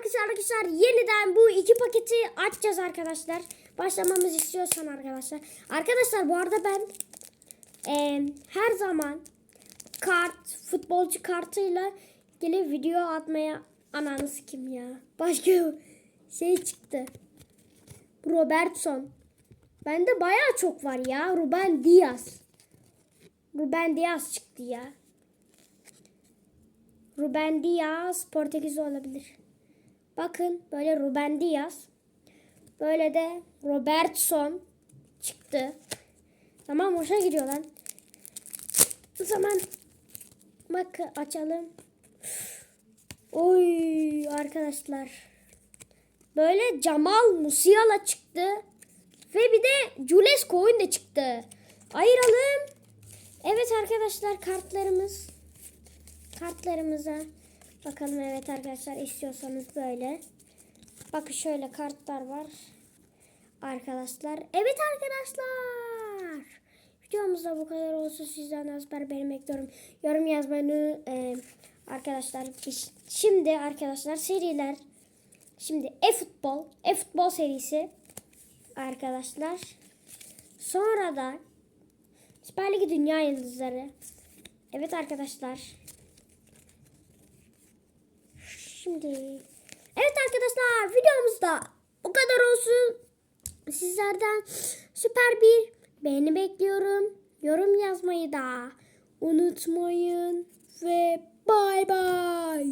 Arkadaşlar arkadaşlar yeniden bu iki paketi açacağız arkadaşlar. Başlamamızı istiyorsan arkadaşlar. Arkadaşlar bu arada ben e, her zaman kart, futbolcu kartıyla ilgili video atmaya ananız kim ya? Başka şey çıktı. Robertson. Bende bayağı çok var ya. Ruben Diaz. Ruben Diaz çıktı ya. Ruben Diaz Portekiz olabilir. Bakın böyle Ruben Diaz. Böyle de Robertson çıktı. Tamam hoşa gidiyor lan. O zaman bak açalım. Oy arkadaşlar. Böyle Jamal Musiala çıktı. Ve bir de Jules Koyun da çıktı. Ayıralım. Evet arkadaşlar kartlarımız. Kartlarımıza bakalım evet arkadaşlar istiyorsanız böyle. Bakın şöyle kartlar var. Arkadaşlar. Evet arkadaşlar. Videomuzda bu kadar olsun. Sizden azber benim bekliyorum. Yorum yazmayı e, arkadaşlar. Şimdi arkadaşlar seriler. Şimdi e-futbol. E-futbol serisi. Arkadaşlar. Sonra da Süper Ligi Dünya Yıldızları. Evet arkadaşlar. Şimdi Evet arkadaşlar videomuzda bu kadar olsun. Sizlerden süper bir beğeni bekliyorum. Yorum yazmayı da unutmayın ve bay bay.